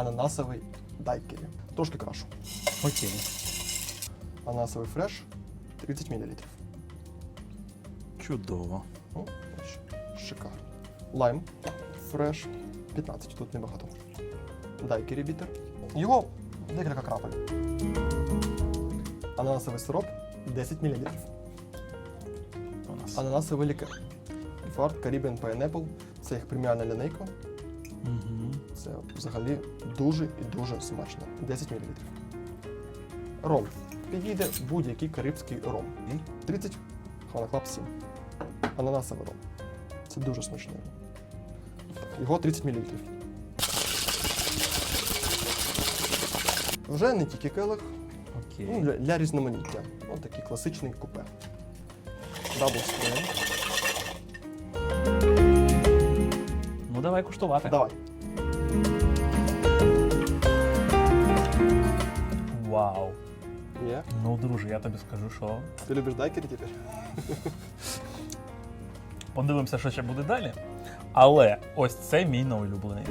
ананасовий дайкері. Трошки крашу. Окей. Ананасовий фреш 30 мл. Чудово. Ну, шикарно. Лайм фреш 15, тут небагато. Дайкері бітер. Його декілька крапель. Ананасовий сироп 10 мл. Ананасовий лікер. Фарт Caribbean Pineapple. Це їх преміальна лінейка. Це взагалі дуже і дуже смачно. 10 мл. Ром. Підійде будь-який карибський ром. 30 Havana Club 7. Ананасовий ром. Це дуже смачний ром. Його 30 мл. Вже не тільки келих, Окей. ну, для, для різноманіття. Ось такий класичний купе. Дабл стрейн. Ну давай куштувати. Давай. Є. Ну, друже, я тобі скажу, що Ти любиш дайкері тепер? подивимося, що ще буде далі. Але ось це мій неулюблений.